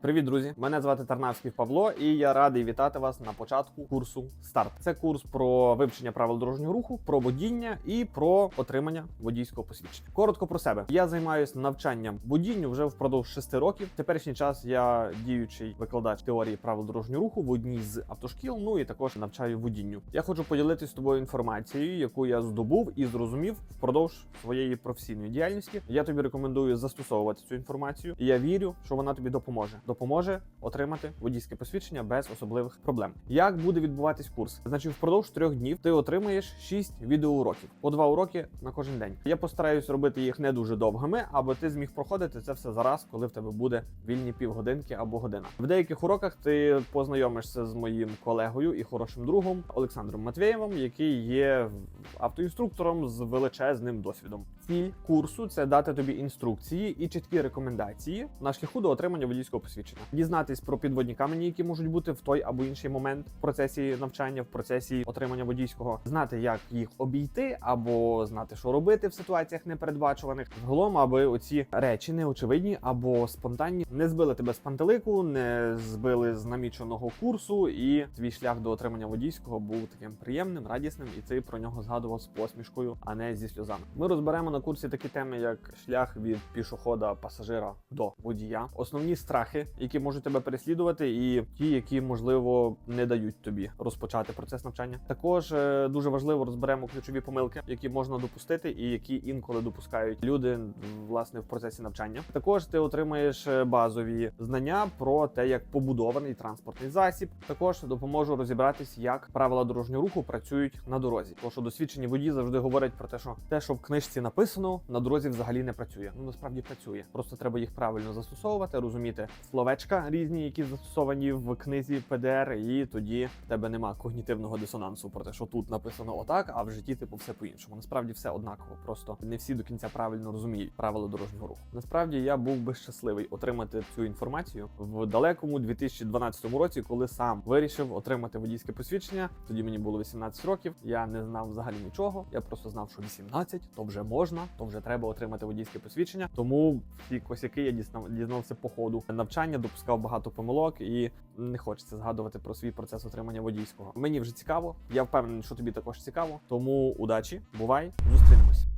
Привіт, друзі! Мене звати Тарнавський Павло, і я радий вітати вас на початку курсу старт. Це курс про вивчення правил дорожнього руху, про водіння і про отримання водійського посвідчення. Коротко про себе. Я займаюся навчанням водінню вже впродовж шести років. В теперішній час я діючий викладач теорії правил дорожнього руху в одній з автошкіл. Ну і також навчаю водінню. Я хочу поділитися з тобою інформацією, яку я здобув і зрозумів впродовж своєї професійної діяльності. Я тобі рекомендую застосовувати цю інформацію. І я вірю, що вона тобі допоможе. Допоможе отримати водійське посвідчення без особливих проблем. Як буде відбуватись курс? Значить, впродовж трьох днів ти отримаєш 6 відеоуроків по два уроки на кожен день. Я постараюсь робити їх не дуже довгими, аби ти зміг проходити це все зараз, коли в тебе буде вільні півгодинки або година. В деяких уроках ти познайомишся з моїм колегою і хорошим другом Олександром Матвєєвим, який є автоінструктором з величезним досвідом. Ціль курсу це дати тобі інструкції і чіткі рекомендації на шляху до отримання водійського посвідчення, дізнатись про підводні камені, які можуть бути в той або інший момент в процесі навчання, в процесі отримання водійського, знати, як їх обійти, або знати, що робити в ситуаціях непередбачуваних. Загалом, аби оці речі неочевидні або спонтанні не збили тебе з пантелику, не збили з наміченого курсу, і твій шлях до отримання водійського був таким приємним, радісним, і ти про нього згадував з посмішкою, а не зі сльозами. Ми розберемо на курсі такі теми, як шлях від пішохода пасажира до водія, основні страхи, які можуть тебе переслідувати, і ті, які можливо не дають тобі розпочати процес навчання. Також е, дуже важливо розберемо ключові помилки, які можна допустити, і які інколи допускають люди власне в процесі навчання. Також ти отримаєш е, базові знання про те, як побудований транспортний засіб. Також допоможу розібратись, як правила дорожнього руху працюють на дорозі. Тому що досвідчені водії завжди говорять про те, що те, що в книжці написано, на дорозі взагалі не працює. Ну насправді працює. Просто треба їх правильно застосовувати, розуміти словечка різні, які застосовані в книзі ПДР, і тоді в тебе нема когнітивного дисонансу про те, що тут написано отак, а в житті типу все по-іншому. Насправді все однаково. Просто не всі до кінця правильно розуміють правила дорожнього руху. Насправді я був би щасливий отримати цю інформацію в далекому 2012 році, коли сам вирішив отримати водійське посвідчення. Тоді мені було 18 років. Я не знав взагалі нічого. Я просто знав, що 18, то вже можна, то вже треба отримати водійське посвідчення. Тому ці косяки я дізнав, дізнався по ходу навчання, допускав багато помилок і не хочеться згадувати про свій процес отримання водійського. Мені вже цікаво. Я впевнений, що тобі також цікаво. Тому удачі, бувай, зустрінемось.